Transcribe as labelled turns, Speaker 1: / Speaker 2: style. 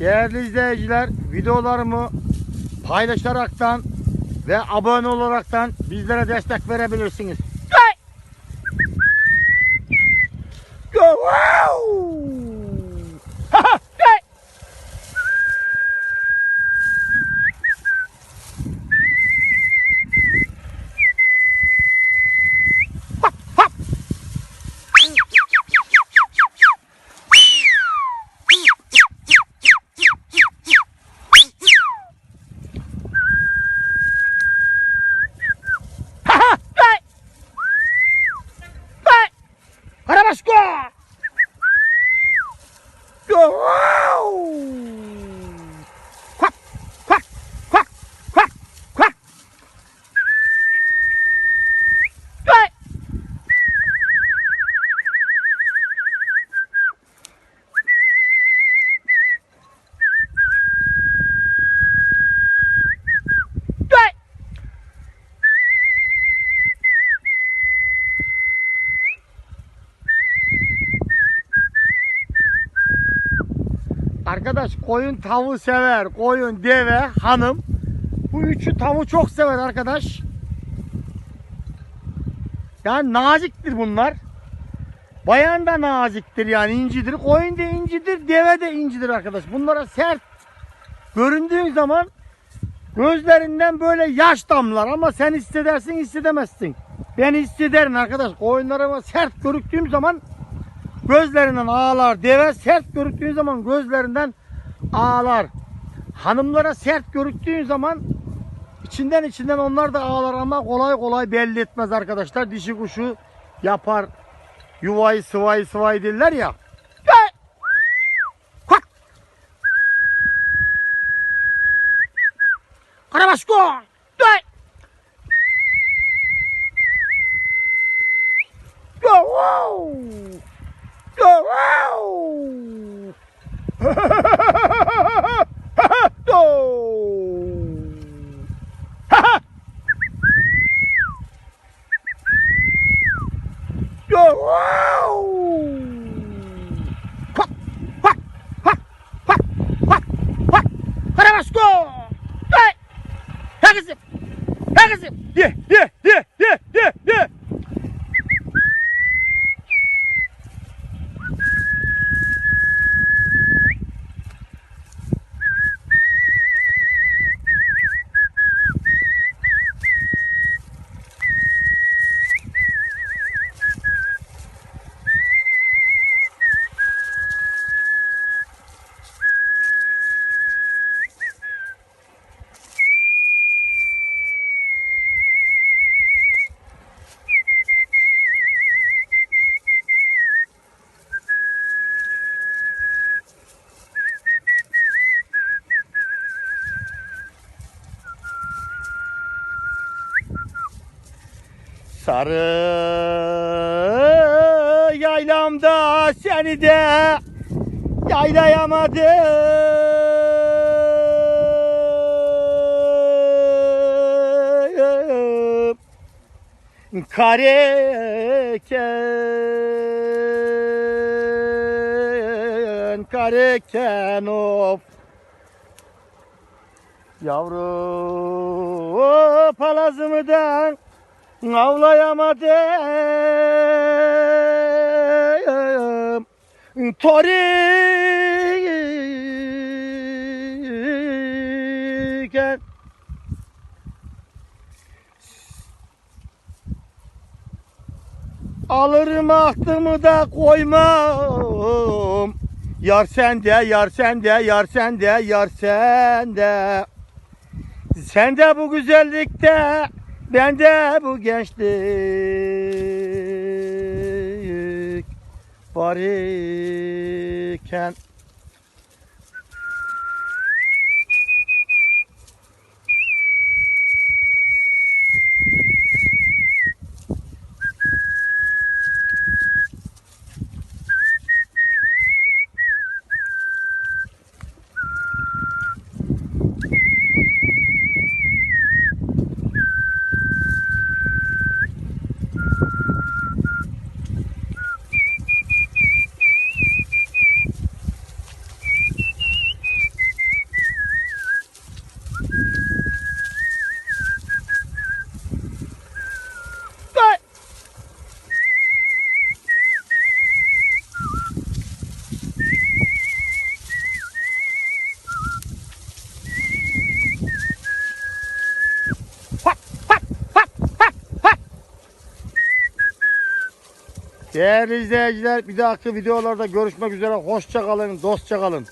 Speaker 1: Değerli izleyiciler videolarımı paylaşaraktan ve abone olaraktan bizlere destek verebilirsiniz. Arkadaş koyun tavuğu sever. Koyun, deve, hanım. Bu üçü tavuğu çok sever arkadaş. Yani naziktir bunlar. Bayan da naziktir yani incidir. Koyun da incidir, deve de incidir arkadaş. Bunlara sert göründüğün zaman gözlerinden böyle yaş damlar ama sen hissedersin hissedemezsin. Ben hissederim arkadaş. Koyunlarıma sert görüktüğüm zaman gözlerinden ağlar. Deve sert görüktüğün zaman gözlerinden ağlar. Hanımlara sert görüktüğün zaman içinden içinden onlar da ağlar ama kolay kolay belli etmez arkadaşlar. Dişi kuşu yapar. Yuvayı sıvayı sıvayı derler ya. Karabaşko! Go! Sarı yaylamda seni de yaylayamadım. Kareken, kareken of. Yavru palazımdan Avlayamadım Toriken Alırım aklımı da koymam. Yar sende, yar sende, yar sende, yar sende. Sen de bu güzellikte ben de bu gençlik var Değerli izleyiciler bir dahaki videolarda görüşmek üzere. Hoşça kalın, dostça kalın.